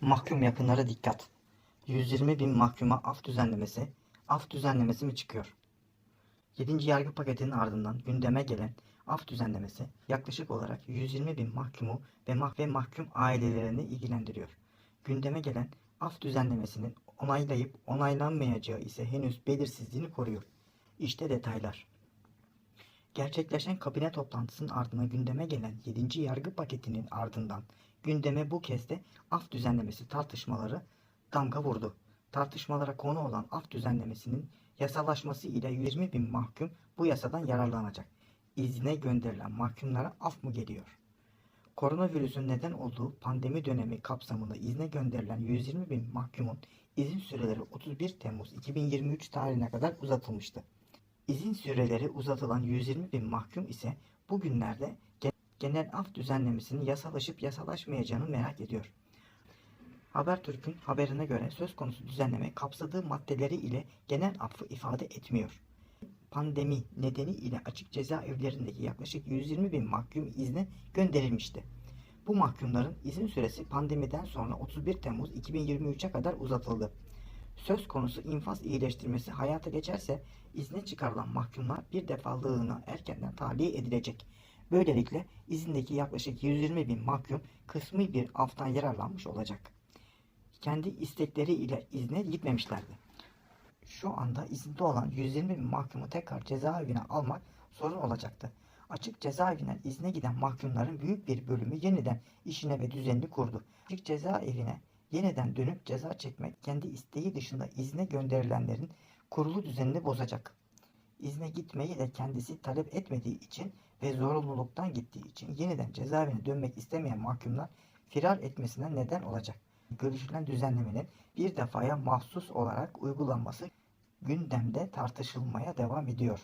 Mahkum yakınlara dikkat. 120 bin mahkuma af düzenlemesi, af düzenlemesi mi çıkıyor? 7. yargı paketinin ardından gündeme gelen af düzenlemesi yaklaşık olarak 120 bin mahkumu ve, mah ve mahkum ailelerini ilgilendiriyor. Gündeme gelen af düzenlemesinin onaylayıp onaylanmayacağı ise henüz belirsizliğini koruyor. İşte detaylar. Gerçekleşen kabine toplantısının ardından gündeme gelen 7. yargı paketinin ardından gündeme bu kez de af düzenlemesi tartışmaları damga vurdu. Tartışmalara konu olan af düzenlemesinin yasalaşması ile 120 bin mahkum bu yasadan yararlanacak. İzne gönderilen mahkumlara af mı geliyor? Koronavirüsün neden olduğu pandemi dönemi kapsamında izne gönderilen 120 bin mahkumun izin süreleri 31 Temmuz 2023 tarihine kadar uzatılmıştı. İzin süreleri uzatılan 120 bin mahkum ise bugünlerde ge- genel af düzenlemesinin yasalaşıp yasalaşmayacağını merak ediyor. Habertürk'ün haberine göre söz konusu düzenleme kapsadığı maddeleri ile genel affı ifade etmiyor. Pandemi nedeniyle açık cezaevlerindeki yaklaşık 120 bin mahkum izne gönderilmişti. Bu mahkumların izin süresi pandemiden sonra 31 Temmuz 2023'e kadar uzatıldı. Söz konusu infaz iyileştirmesi hayata geçerse izne çıkarılan mahkumlar bir defalığına erkenden tahliye edilecek. Böylelikle izindeki yaklaşık 120 bin mahkum kısmi bir aftan yararlanmış olacak. Kendi istekleri ile izne gitmemişlerdi. Şu anda izinde olan 120 bin mahkumu tekrar cezaevine almak sorun olacaktı. Açık cezaevinden izne giden mahkumların büyük bir bölümü yeniden işine ve düzenini kurdu. Açık cezaevine yeniden dönüp ceza çekmek kendi isteği dışında izne gönderilenlerin kurulu düzenini bozacak. İzne gitmeyi de kendisi talep etmediği için ve zorunluluktan gittiği için yeniden cezaevine dönmek istemeyen mahkumlar firar etmesine neden olacak. Görüşülen düzenlemenin bir defaya mahsus olarak uygulanması gündemde tartışılmaya devam ediyor.